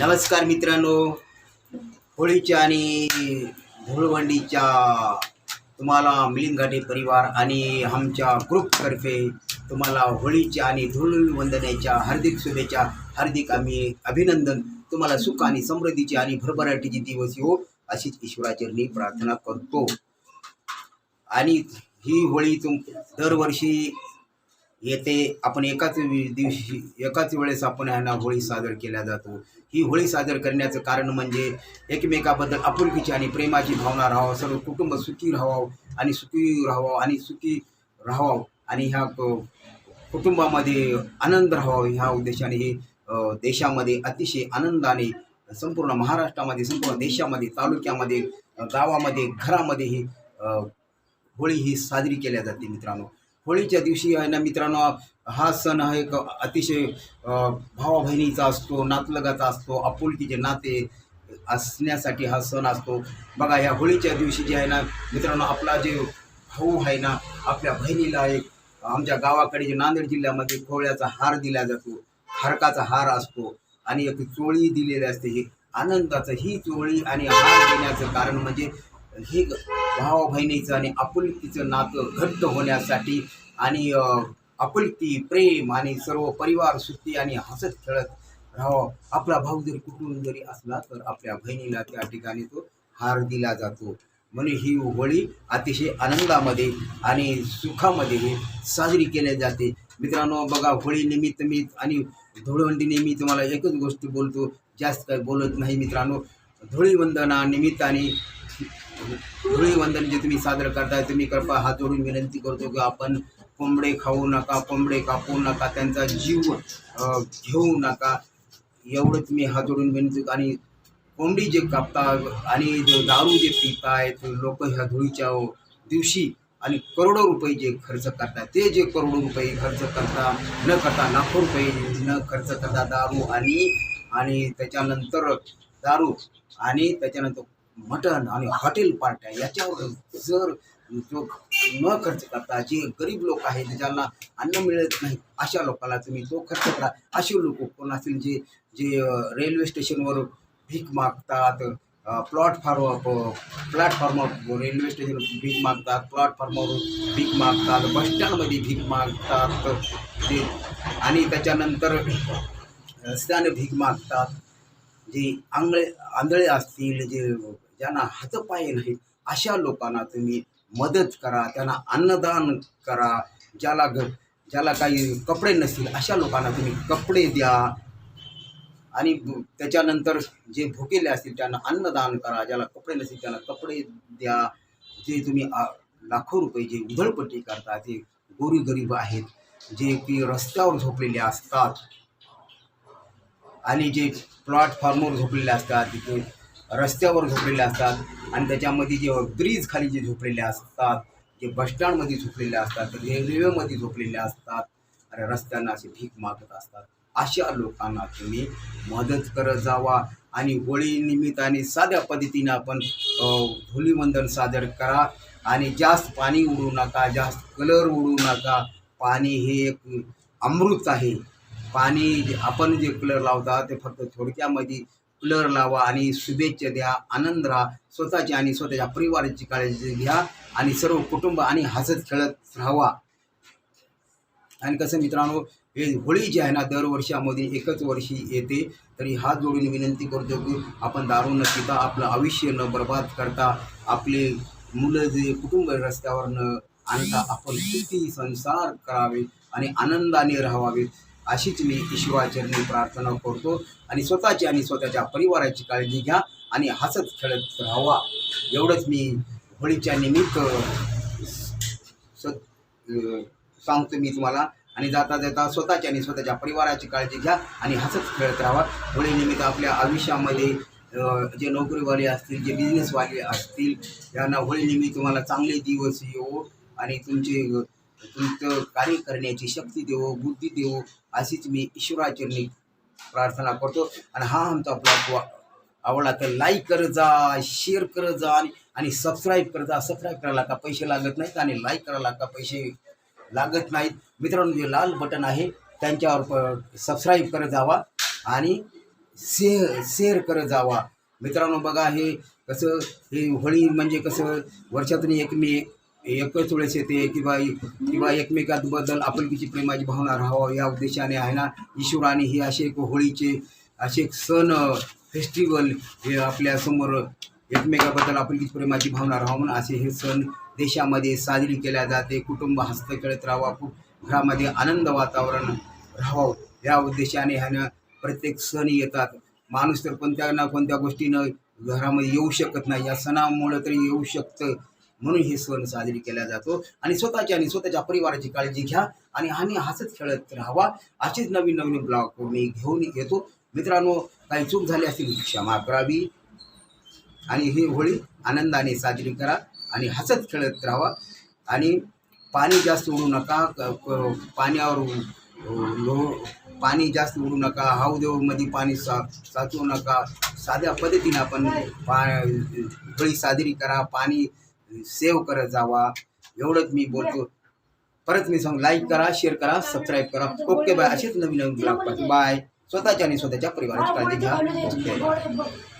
नमस्कार मित्रांनो. होळीच्या आणि धुळवंडीच्या तुम्हाला मिलिंद घाटे परिवार आणि आमच्या ग्रुपतर्फे तुम्हाला होळीच्या आणि धुळवंदनेच्या हार्दिक शुभेच्छा हार्दिक आम्ही अभिनंदन तुम्हाला सुख आणि समृद्धीचे आणि भरभराटीचे दिवस येऊ अशीच ईश्वराचरणी प्रार्थना करतो. आणि ही होळी तुम दरवर्षी येते आपण एकाच दिवशी एकाच वेळेस आपण ह्यांना होळी सादर केल्या जातो. ही होळी सादर करण्याचं कारण म्हणजे एकमेकाबद्दल आपुलकीची आणि प्रेमाची भावना राहावं सर्व कुटुंब सुखी राहावं आणि सुखी राहावं आणि सुखी राहावं आणि ह्या कुटुंबामध्ये आनंद राहावा ह्या उद्देशाने हे देशामध्ये अतिशय आनंदाने संपूर्ण महाराष्ट्रामध्ये संपूर्ण देशामध्ये तालुक्यामध्ये गावामध्ये घरामध्ये ही होळी ही साजरी केल्या जाते मित्रांनो. होळीच्या दिवशी आहे ना मित्रांनो हा सण हा एक अतिशय भावा बहिणीचा असतो नातलगाचा असतो आपुलकीचे नाते असण्यासाठी हा सण असतो. बघा ह्या होळीच्या दिवशी जे आहे ना मित्रांनो आपला जे भाऊ आहे ना आपल्या बहिणीला एक आमच्या गावाकडे जे नांदेड जिल्ह्यामध्ये कोवळ्याचा हार दिला जातो हरकाचा हार असतो आणि एक चोळी दिलेली असते. हे आनंदाचं ही चोळी आणि हार देण्याचं कारण म्हणजे हे भावा बहिणीचं आणि आपुलकीचं नातं घट्ट होण्यासाठी आणि आपुलकी प्रेम आणि सर्व परिवार सुखी आणि हसत खेळत राहावं. आपला भाऊ जरी कुठून जरी असला तर आपल्या बहिणीला त्या ठिकाणी तो हार दिला जातो. म्हणून ही होळी अतिशय आनंदामध्ये आणि सुखामध्ये साजरी केली जाते. मित्रांनो बघा होळी निमित्त मी आणि धुळवंडी नेहमी तुम्हाला एकच गोष्ट बोलतो. जास्त काही बोलत नाही मित्रांनो. धुळीवंदना निमित्ताने धुळीवंदन जे तुम्ही साजरं करताय तुम्ही कृपा हात जोडून विनंती करतो की आपण कोंबडे खाऊ नका कोंबडे कापू नका त्यांचा जीव घेऊ नका. एवढं तुम्ही हात जोडून विनंती आणि कोंबडी जे कापतात आणि जो दारू जे पितायत लोक ह्या धुळीच्या दिवशी आणि करोडो रुपये जे खर्च करतात ते जे करोडो रुपये खर्च करता न करता लाखो रुपये न खर्च करता दारू आणि आणि त्याच्यानंतर दारू आणि त्याच्यानंतर मटण आणि हॉटेल पार्ट्या याच्यावर जर जो न खर्च करता जे गरीब लोक आहेत ज्यांना अन्न मिळत नाही अशा लोकांना तुम्ही तो खर्च करा. असे लोक कोण असतील जे जे रेल्वे स्टेशनवर भीक मागतात प्लॅटफॉर्म प्लॅटफॉर्मवर रेल्वे स्टेशनवर भीक मागतात प्लॅटफॉर्मवर भीक मागतात बसस्टँडमध्ये भीक मागतात ते आणि त्याच्यानंतर रस्त्याने भीक मागतात. जे आंगळे आंधळे असतील जे ज्यांना हातपाय नाहीत अशा लोकांना तुम्ही मदत करा त्यांना अन्नदान करा ज्याला घ ज्याला काही कपडे नसतील अशा लोकांना तुम्ही कपडे द्या. आणि त्याच्यानंतर जे भुकेले असतील त्यांना अन्नदान करा ज्याला कपडे नसतील त्यांना कपडे द्या. जे तुम्ही लाखो रुपये जे उधळपट्टी करता ते गोरीगरीब आहेत जे की रस्त्यावर झोपलेले असतात आणि जे प्लॅटफॉर्मवर झोपलेले असतात तिथे रस्त्यावर झोपलेले असतात. आणि त्याच्यामध्ये जे ब्रिज खाली जे झोपलेले असतात जे बसस्टँडमध्ये झोपलेले असतात रेल्वेमध्ये झोपलेले असतात. आणि रस्त्यांना असे भीक मागत असतात. अशा लोकांना तुम्ही मदत करत जावा आणि होळी निमित्ताने साध्या पद्धतीने आपण धुलीवंदन सादर करा आणि जास्त पाणी उडू नका जास्त कलर उडू नका. पाणी हे एक अमृत आहे. पाणी जे आपण जे कलर लावता ते फक्त थोडक्यामध्ये कलर लावा आणि शुभेच्छा द्या आनंद राहा. स्वतःची आणि स्वतःच्या परिवाराची काळजी घ्या आणि सर्व कुटुंब आणि हसत खेळत राहावा. आणि कसं मित्रांनो हे होळी जी आहे ना दरवर्षामध्ये एकच वर्षी येते. तरी हात जोडून विनंती करतो की आपण दारू न पिता आपलं आयुष्य न बर्बाद करता आपले मुलं जे कुटुंब रस्त्यावर न आणता आपण किती संसार करावे आणि आनंदाने राहावे. अशीच मी ईश्वराचरणी प्रार्थना करतो. आणि स्वतःची आणि स्वतःच्या परिवाराची काळजी घ्या आणि हसत खेळत राहावा. एवढंच मी होळीच्या निमित्त स सांगतो मी तुम्हाला. आणि जाता जाता स्वतःची आणि स्वतःच्या परिवाराची काळजी घ्या आणि हसत खेळत राहा. होळीनिमित्त आपल्या आयुष्यामध्ये जे नोकरीवाले असतील जे बिझनेसवाले असतील यांना होळीनिमित्त तुम्हाला चांगले दिवस येऊ आणि तुमचे तुमचं कार्य करण्याची शक्ती देवो बुद्धी देवो अशीच मी ईश्वराचरणी प्रार्थना करतो. आणि हा आमचा ब्लॉग आवडला तर लाईक करत जा शेअर करत जा आणि सबस्क्राईब करत जा. सबस्क्राईब करायला का पैसे लागत नाहीत आणि लाईक करायला का पैसे लागत नाहीत? मित्रांनो जे लाल बटन आहे त्यांच्यावर प सबस्क्राईब करत जावा आणि से शेअर करत जावा. मित्रांनो बघा हे कसं हे होळी म्हणजे कसं वर्षातून एकमे एकच वेळेस येते किंवा किंवा एकमेकांबद्दल आपुलकीची प्रेमाची भावना राहावं या उद्देशाने आहे ना ईश्वराने ही असे एक होळीचे असे एक सण फेस्टिवल हे आपल्यासमोर एकमेकाबद्दल आपुलकीची प्रेमाची भावना राहावं म्हणून असे हे सण देशामध्ये साजरी केल्या जाते कुटुंब हस्त खेळत राहावा घरामध्ये आनंद वातावरण राहावं. या उद्देशाने ह्यानं प्रत्येक सण येतात. माणूस तर कोणत्या ना कोणत्या गोष्टीनं घरामध्ये येऊ शकत नाही. या सणामुळं तरी येऊ शकतं. म्हणून हे सण साजरी केला जातो. आणि स्वतःची आणि स्वतःच्या परिवाराची काळजी घ्या आणि आम्ही हसत खेळत राहावा. असेच नवीन नवीन ब्लॉग मी घेऊन येतो. मित्रांनो काही चूक झाली असतील क्षमा करावी. आणि ही होळी आनंदाने साजरी करा आणि हसत खेळत राहावा. आणि पाणी जास्त उडू नका. पाण्यावर लो पाणी जास्त उडू नका. हावदेवमध्ये पाणी सा साचवू नका. साध्या पद्धतीनं आपण पा होळी साजरी करा. पाणी सेव्ह करत जावा. एवढंच मी बोलतो. परत मी सांग लाईक करा शेअर करा सबस्क्राईब करा. ओके बाय असेच नवीन नवीन ब्लॉग बाय स्वतःच्या आणि स्वतःच्या परिवाराची काळजी घ्या. ओके